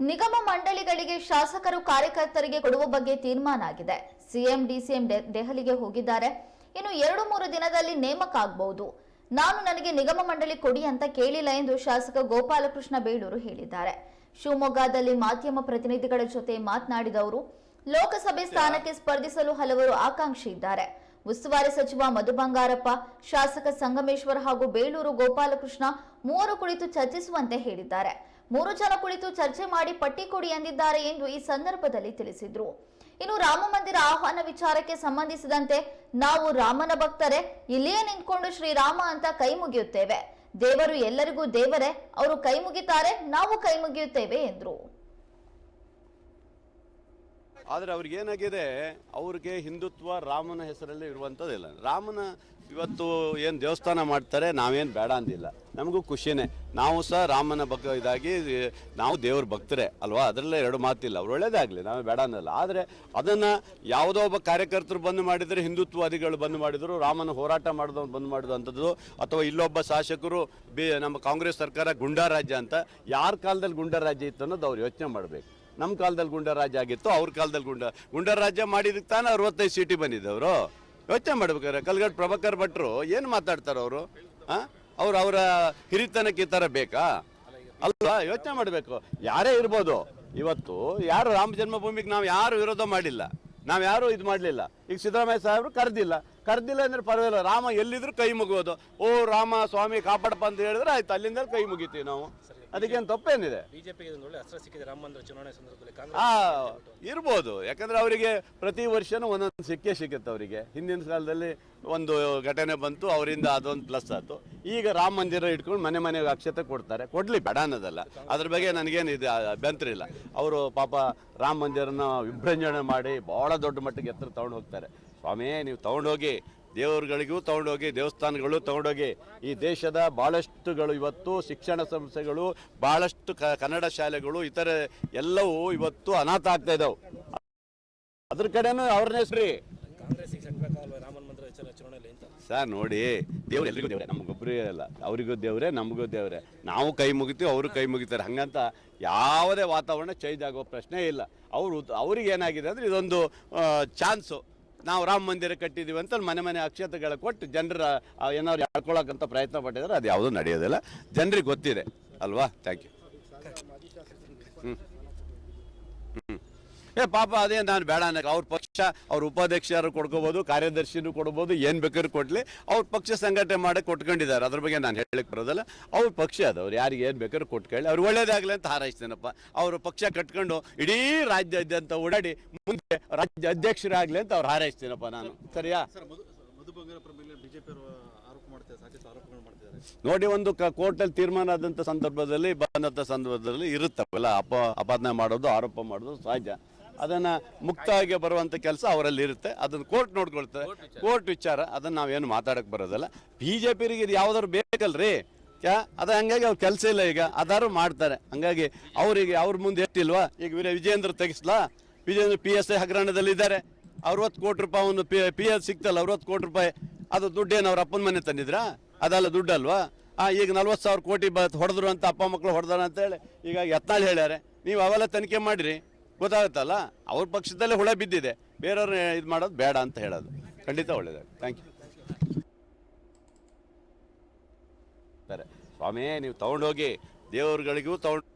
ನಿಗಮ ಮಂಡಳಿಗಳಿಗೆ ಶಾಸಕರು ಕಾರ್ಯಕರ್ತರಿಗೆ ಕೊಡುವ ಬಗ್ಗೆ ತೀರ್ಮಾನ ಆಗಿದೆ. ಸಿಎಂ, ಡಿಸಿಎಂ ದೆಹಲಿಗೆ ಹೋಗಿದ್ದಾರೆ. ಇನ್ನು ಎರಡು ಮೂರು ದಿನದಲ್ಲಿ ನೇಮಕ ಆಗಬಹುದು. ನಾನು ನನಗೆ ನಿಗಮ ಮಂಡಳಿ ಕೊಡಿ ಅಂತ ಕೇಳಿಲ್ಲ ಎಂದು ಶಾಸಕ ಗೋಪಾಲಕೃಷ್ಣ ಬೇಳೂರು ಹೇಳಿದ್ದಾರೆ. ಶಿವಮೊಗ್ಗದಲ್ಲಿ ಮಾಧ್ಯಮ ಪ್ರತಿನಿಧಿಗಳ ಜೊತೆ ಮಾತನಾಡಿದ ಅವರು, ಲೋಕಸಭೆ ಸ್ಥಾನಕ್ಕೆ ಸ್ಪರ್ಧಿಸಲು ಹಲವರು ಆಕಾಂಕ್ಷಿ ಇದ್ದಾರೆ. ಉಸ್ತುವಾರಿ ಸಚಿವ ಮಧು ಬಂಗಾರಪ್ಪ, ಶಾಸಕ ಸಂಗಮೇಶ್ವರ್ ಹಾಗೂ ಬೇಳೂರು ಗೋಪಾಲಕೃಷ್ಣ ಮೂವರು ಕುಳಿತು ಚರ್ಚಿಸುವಂತೆ ಹೇಳಿದ್ದಾರೆ. ಮೂರು ಜನ ಕುಳಿತು ಚರ್ಚೆ ಮಾಡಿ ಪಟ್ಟಿ ಕೊಡಿ ಎಂದಿದ್ದಾರೆ ಎಂದು ಈ ಸಂದರ್ಭದಲ್ಲಿ ತಿಳಿಸಿದ್ರು. ಇನ್ನು ರಾಮ ಮಂದಿರ ಆಹ್ವಾನ ವಿಚಾರಕ್ಕೆ ಸಂಬಂಧಿಸಿದಂತೆ ನಾವು ರಾಮನ ಭಕ್ತರೇ, ಇಲ್ಲಿಯೇ ನಿಂತ್ಕೊಂಡು ಶ್ರೀರಾಮ ಅಂತ ಕೈ ಮುಗಿಯುತ್ತೇವೆ. ದೇವರು ಎಲ್ಲರಿಗೂ ದೇವರೇ, ಅವರು ಕೈ ಮುಗಿತಾರೆ, ನಾವು ಕೈ ಮುಗಿಯುತ್ತೇವೆ ಎಂದ್ರು. ಆದರೆ ಅವ್ರಿಗೆ ಏನಾಗಿದೆ ಅವ್ರಿಗೆ ಹಿಂದುತ್ವ ರಾಮನ ಹೆಸರಲ್ಲಿ ಇರುವಂಥದ್ದಿಲ್ಲ ರಾಮನ ಇವತ್ತು ಏನು ದೇವಸ್ಥಾನ ಮಾಡ್ತಾರೆ ನಾವೇನು ಬೇಡ ಅಂದಿಲ್ಲ. ನಮಗೂ ಖುಷಿನೇ. ನಾವು ಸಹ ರಾಮನ ಬಗ್ಗೆ ಇದಾಗಿ ನಾವು ದೇವ್ರ ಭಕ್ತರೇ, ಅಲ್ವಾ? ಅದರಲ್ಲೇ ಎರಡು ಮಾತಿಲ್ಲ. ಅವ್ರು ಒಳ್ಳೇದಾಗಲಿ, ನಾವು ಬೇಡ ಅನ್ನಲ್ಲ. ಆದರೆ ಅದನ್ನು ಯಾವುದೋ ಒಬ್ಬ ಕಾರ್ಯಕರ್ತರು ಬಂದು ಮಾಡಿದರೆ, ಹಿಂದುತ್ವವಾದಿಗಳು ಬಂದು ಮಾಡಿದರು, ರಾಮನ ಹೋರಾಟ ಮಾಡಿದವ್ರು ಬಂದು ಮಾಡಿದಂಥದ್ದು, ಅಥವಾ ಇಲ್ಲೊಬ್ಬ ಶಾಸಕರು ಬಿ, ನಮ್ಮ ಕಾಂಗ್ರೆಸ್ ಸರ್ಕಾರ ಗುಂಡಾ ರಾಜ್ಯ ಅಂತ, ಯಾರ ಕಾಲದಲ್ಲಿ ಗುಂಡಾ ರಾಜ್ಯ ಇತ್ತು ಅನ್ನೋದು ಅವ್ರು ಯೋಚನೆ ಮಾಡಬೇಕು. ನಮ್ಮ ಕಾಲದಲ್ಲಿ ಗುಂಡಾ ರಾಜ್ಯ ಆಗಿತ್ತು, ಅವ್ರ ಕಾಲದಲ್ಲಿ ಗುಂಡ ಗುಂಡಾ ರಾಜ್ಯ ಮಾಡಿದಕ್ಕೆ ತಾನೇ ಅರವತ್ತೈದು ಸೀಟಿ ಬಂದಿದ್ದವರು. ಯೋಚನೆ ಮಾಡ್ಬೇಕಾದ್ರೆ ಕಲ್ಗಡ್ ಪ್ರಭಾಕರ್ ಭಟ್ರು ಏನು ಮಾತಾಡ್ತಾರೆ ಅವರು? ಅವ್ರು ಅವರ ಹಿರಿತನಕ್ಕೆ ಈ ಥರ ಬೇಕಾ? ಅಲ್ವಾ? ಯೋಚನೆ ಮಾಡಬೇಕು. ಯಾರೇ ಇರ್ಬೋದು. ಇವತ್ತು ಯಾರು ರಾಮ ಜನ್ಮಭೂಮಿಗೆ ನಾವು ಯಾರು ವಿರೋಧ ಮಾಡಿಲ್ಲ. ನಾವು ಯಾರು ಇದು ಮಾಡಲಿಲ್ಲ. ಈಗ ಸಿದ್ದರಾಮಯ್ಯ ಸಾಹೇಬರು ಕರೆದಿಲ್ಲ. ಕರೆದಿಲ್ಲ ಅಂದ್ರೆ ಪರವಾಗಿಲ್ಲ. ರಾಮ ಎಲ್ಲಿದ್ರು ಕೈ ಮುಗಿಯೋದು. ಓ ರಾಮ, ಸ್ವಾಮಿ, ಕಾಪಾಡಪ್ಪ ಅಂತ ಹೇಳಿದ್ರೆ ಆಯ್ತು. ಅಲ್ಲಿಂದ ಕೈ ಮುಗಿತೀವಿ ನಾವು. ಅದಕ್ಕೇನು ತಪ್ಪೇನಿದೆ ಬಿಜೆಪಿಗೆ ಇದೊಂದು ಒಳ್ಳೆ ಅಸ್ತ್ರ ಸಿಕ್ಕಿದೆ. ರಾಮ ಮಂದಿರ ಚುನಾವಣೆ ಸಂದರ್ಭದಲ್ಲಿ ಆ ಕಾಂಗ್ರೆಸ್ ಇರ್ಬೋದು. ಯಾಕಂದ್ರೆ ಅವರಿಗೆ ಪ್ರತಿ ವರ್ಷನೂ ಒಂದೊಂದು ಸಿಕ್ಕೇ ಸಿಗುತ್ತೆ ಅವರಿಗೆ. ಹಿಂದಿನ ಕಾಲದಲ್ಲಿ ಒಂದು ಘಟನೆ ಬಂತು ಅವರಿಂದ ಅದೊಂದು ಪ್ಲಸ್ ಆಯ್ತು. ಈಗ ರಾಮ ಮಂದಿರ ಇಟ್ಕೊಂಡು ಮನೆ ಮನೆಗೆ ಅಕ್ಷತೆ ಕೊಡ್ತಾರೆ. ಕೊಡ್ಲಿ ಬೇಡ ಅನ್ನೋದಲ್ಲ. ಅದ್ರ ಬಗ್ಗೆ ನನಗೇನು ಇದು ಅಭ್ಯಂತರ ಇಲ್ಲ. ಅವರು ಪಾಪ ರಾಮ ಮಂದಿರನ ವಿಭ್ರಂಜನೆ ಮಾಡಿ ಬಹಳ ದೊಡ್ಡ ಮಟ್ಟಿಗೆ ಎತ್ತರ ತಗೊಂಡು ಹೋಗ್ತಾರೆ. ಸ್ವಾಮಿ ನೀವು ತಗೊಂಡೋಗಿ ದೇವರುಗಳಿಗೂ ತಗೊಂಡೋಗಿ ದೇವಸ್ಥಾನಗಳು ತಗೊಂಡೋಗಿ ಈ ದೇಶದ ಭಾಳಷ್ಟುಗಳು ಇವತ್ತು ಶಿಕ್ಷಣ ಸಂಸ್ಥೆಗಳು ಭಾಳಷ್ಟು ಕ ಕನ್ನಡ ಶಾಲೆಗಳು ಇತರೆ ಎಲ್ಲವೂ ಇವತ್ತು ಅನಾಥ ಆಗ್ತಾ ಇದಾವೆ. ಅದ್ರ ಕಡೆನೂ ಅವ್ರನ್ನ ಹೆಸ್ರಿ ಸರ್ ನೋಡಿ ದೇವ್ರು ಎಲ್ರಿಗೂ ದೇವ್ರೆ. ನಮಗೊಬ್ಬರೇ ಅಲ್ಲ. ಅವರಿಗೂ ದೇವ್ರೆ ನಮಗೂ ದೇವ್ರೆ. ನಾವು ಕೈ ಮುಗಿತೀವಿ ಅವರು ಕೈ ಮುಗಿತಾರೆ. ಹಂಗಂತ ಯಾವುದೇ ವಾತಾವರಣ ಚೇಂಜ್ ಆಗೋ ಪ್ರಶ್ನೆ ಇಲ್ಲ. ಅವರು ಅವ್ರಿಗೆ ಏನಾಗಿದೆ ಅಂದರೆ ಇದೊಂದು ಚಾನ್ಸು ನಾವು ರಾಮ ಮಂದಿರ ಕಟ್ಟಿದ್ದೀವಿ ಅಂತ ಮನೆ ಮನೆ ಅಕ್ಷತೆಗಳ ಕೊಟ್ಟು ಜನರ ಏನಾದ್ರು ಹೇಳ್ಕೊಳಕ್ಕಂತ ಪ್ರಯತ್ನ ಪಟ್ಟಿದ್ದಾರೆ, ಅದು ಯಾವುದೂ ನಡೆಯೋದಿಲ್ಲ. ಜನರಿಗೆ ಗೊತ್ತಿದೆ. ಅಲ್ವಾ? ಥ್ಯಾಂಕ್ ಯು ಹ್ಞೂ ಏ ಪಾಪ ಅದೇ ನಾನು ಬೇಡ ಅನ್ನಕ್ಕೆ ಅವ್ರ ಪಕ್ಷ ಅವ್ರ ಉಪಾಧ್ಯಕ್ಷರು ಕೊಡ್ಕೋಬೋದು ಕಾರ್ಯದರ್ಶಿನೂ ಕೊಡ್ಬೋದು ಏನು ಬೇಕಾದ್ರೂ ಕೊಡಲಿ. ಅವ್ರ ಪಕ್ಷ ಸಂಘಟನೆ ಮಾಡಿ ಕೊಟ್ಕೊಂಡಿದ್ದಾರೆ. ಅದ್ರ ಬಗ್ಗೆ ನಾನು ಹೇಳಕ್ಕೆ ಬರೋದಲ್ಲ. ಅವ್ರ ಪಕ್ಷ ಅದು. ಅವ್ರು ಯಾರಿಗೆ ಏನು ಬೇಕಾದ್ರೂ ಕೊಟ್ಕೊಳ್ಳಿ. ಅವ್ರು ಒಳ್ಳೇದಾಗಲಿ ಅಂತ ಹಾರೈಸ್ತೇನಪ್ಪ. ಅವರು ಪಕ್ಷ ಕಟ್ಕೊಂಡು ಇಡೀ ರಾಜ್ಯಾದ್ಯಂತ ಓಡಾಡಿ ಮುಂದೆ ರಾಜ್ಯ ಅಧ್ಯಕ್ಷರಾಗಲಿ ಅಂತ ಅವ್ರು ಹಾರೈಸ್ತೇನಪ್ಪ ನಾನು. ಸರಿಯಾ? ನೋಡಿ ಒಂದು ಕೋರ್ಟಲ್ಲಿ ತೀರ್ಮಾನ ಆದಂತ ಸಂದರ್ಭದಲ್ಲಿ ಬಂದಂಥ ಸಂದರ್ಭದಲ್ಲಿ ಇರುತ್ತವಲ್ಲ ಅಪ ಅಪಾದನೆ ಮಾಡೋದು ಆರೋಪ ಮಾಡೋದು ಸಹಜ. ಅದನ್ನು ಮುಕ್ತವಾಗಿ ಬರುವಂಥ ಕೆಲಸ ಅವರಲ್ಲಿ ಇರುತ್ತೆ. ಅದನ್ನು ಕೋರ್ಟ್ ನೋಡ್ಕೊಳ್ತಾರೆ. ಕೋರ್ಟ್ ವಿಚಾರ. ಅದನ್ನು ನಾವೇನು ಮಾತಾಡಕ್ಕೆ ಬರೋದಲ್ಲ. ಬಿ ಜೆ ಪಿರಿಗೆ ಇದು ಯಾವ್ದಾದ್ರು ಬೇಕಲ್ರಿ? ಯಾ ಅದು ಹಂಗಾಗಿ ಅವ್ರು ಕೆಲಸ ಇಲ್ಲ ಈಗ. ಅದಾರು ಮಾಡ್ತಾರೆ. ಹಂಗಾಗಿ ಅವರಿಗೆ ಅವ್ರ ಮುಂದೆ ಎಷ್ಟಿಲ್ವಾ? ಈಗ ವೀರ ವಿಜೇಂದ್ರ ತೆಗಿಸ್ಲಾ? ವಿಜೇಂದ್ರ ಪಿ ಎಸ್ ಐ ಹಗರಣದಲ್ಲಿ ಇದ್ದಾರೆ. ಅರವತ್ತು ಕೋಟಿ ರೂಪಾಯಿ ಒಂದು ಪಿ ಪಿ ಎಸ್ ಸಿಕ್ತಲ್ಲ ಅರವತ್ತು ಕೋಟಿ ರೂಪಾಯಿ. ಅದು ದುಡ್ಡೇನು ಅವ್ರ ಅಪ್ಪನ ಮನೆ ತಂದಿದ್ರಾ? ಅದೆಲ್ಲ ದುಡ್ಡಲ್ವಾ? ಆ ಈಗ ನಲ್ವತ್ತು ಸಾವಿರ ಕೋಟಿ ಬ ಹೊಡೆದ್ರು ಅಂತ ಅಪ್ಪ ಮಕ್ಕಳು ಹೊಡೆದಾರ ಅಂತೇಳಿ ಈಗ ಯತ್ನಾಳ್ ಹೇಳ್ಯಾರೆ. ನೀವು ಅವೆಲ್ಲ ತನಿಖೆ ಮಾಡಿರಿ. ಗೊತ್ತಾಗುತ್ತಲ್ಲ? ಅವ್ರ ಪಕ್ಷದಲ್ಲೇ ಹುಳ ಬಿದ್ದಿದೆ. ಬೇರೆಯವ್ರ ಇದು ಮಾಡೋದು ಬೇಡ ಅಂತ ಹೇಳೋದು. ಖಂಡಿತ ಒಳ್ಳೇದಾಗ ಥ್ಯಾಂಕ್ ಯು ಸರಿ. ಸ್ವಾಮಿ, ನೀವು ತಗೊಂಡೋಗಿ ದೇವರುಗಳಿಗೂ ತಗೊಂಡು